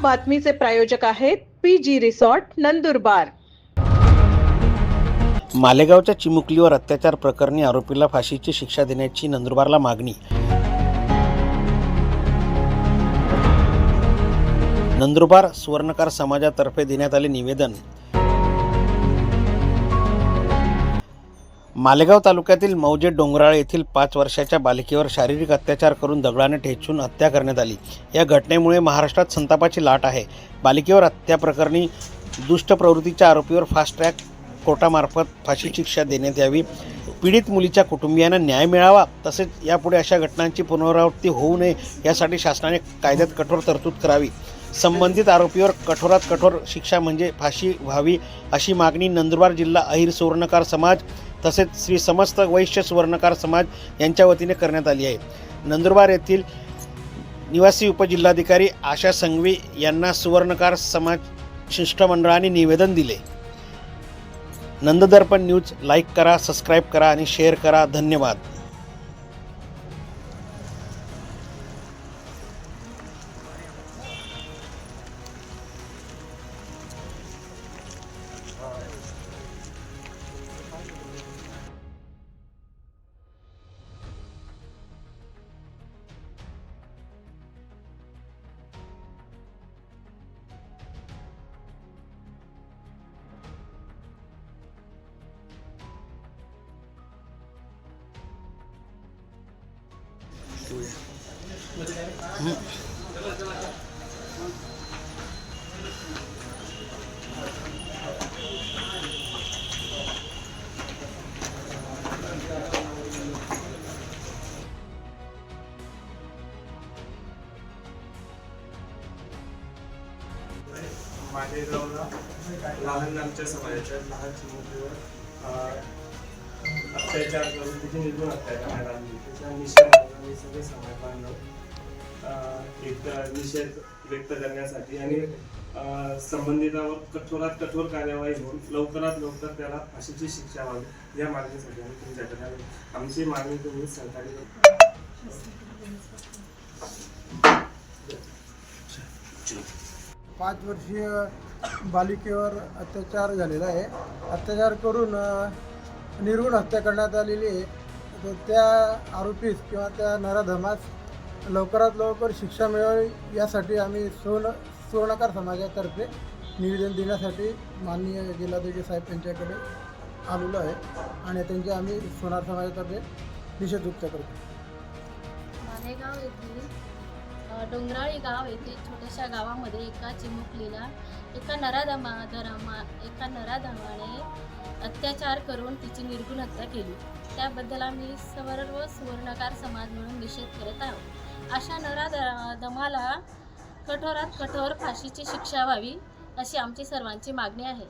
बातमीचे प्रायोजक आहेत P G resort Nandurbar. मालेगावच्या चिमुकलीवर अत्याचार प्रकरणी आरोपीला फाशीची शिक्षा देण्याची नंदुरबारला मागणी. नंदुरबार सुवर्णकार समाजातर्फे देण्यात आले निवेदन. मालेगाव तालुक्यातील मौजे डोंगराळ येथील पाच वर्षाच्या बालिकेवर शारीरिक अत्याचार करून दगडाने ठेचून हत्या करण्यात आली. या घटनेमुळे महाराष्ट्रात संतापाची लाट आहे. बालिकेवर हत्याप्रकरणी दुष्ट प्रवृत्तीच्या आरोपीवर फास्ट ट्रॅक कोर्टामार्फत फाशी शिक्षा देण्यात यावी. पीडित मुलीच्या कुटुंबियांना न्याय मिळावा तसेच यापुढे अशा घटनांची पुनरावृत्ती होऊ नये यासाठी शासनाने कायद्यात कठोर तरतूद करावी. संबंधित आरोपीवर कठोरात कठोर शिक्षा म्हणजे फाशी व्हावी अशी मागणी नंदुरबार जिल्हा अहिर सुवर्णकार समाज तसेच श्री समस्त वैश्य सुवर्णकार समाज यांच्या वतीने करण्यात आली आहे. नंदुरबार येथील निवासी उपजिल्हाधिकारी आशा संघवी यांना सुवर्णकार समाज शिष्टमंडळाने निवेदन दिले. नंददर्पण न्यूज लाईक करा सबस्क्राईब करा आणि शेअर करा. धन्यवाद. माझ्या गावला लहान आमच्या समाजाच्या लहान चिमुकलीवर अत्याचार करून तिची निघून हत्या करण्यात आली. त्याच्या निषेधार्थ सगळे समाज बांधव एक निषेध व्यक्त करण्यासाठी आणि संबंधितावर कठोरात कठोर कार्यवाही होऊन लवकरात लवकर त्याला फाशीची शिक्षा व्हावी या मागणीसाठी आम्ही तुमच्याकडे आमची मागणी तुम्ही सहकार्य पाच वर्षीय बालिकेवर अत्याचार झालेला आहे. अत्याचार करून निर्गुण हत्या करण्यात आलेली आहे. तर त्या आरोपीस किंवा त्या नराधमास लवकरात लवकर शिक्षा मिळावी यासाठी आम्ही सुवर्ण सुवर्णकार समाजातर्फे निवेदन देण्यासाठी माननीय जिल्हाधिकारी साहेब यांच्याकडे आलेलो आहे आणि त्यांचे आम्ही सोनार समाजातर्फे निषेध व्यक्त करतो. मालेगाव येथील अ, डोंगराळी गाव येथे छोट्याशा गावामध्ये एका चिमुकलीला एका नराधमा धरामा एका नराधमाने अत्याचार करून तिची निर्गुण हत्या केली. त्याबद्दल आम्ही सर्व सुवर्णकार समाज म्हणून निषेध करत आहोत. अशा नराधमाला कठोरात कठोर फाशीची शिक्षा व्हावी अशी आमची सर्वांची मागणी आहे.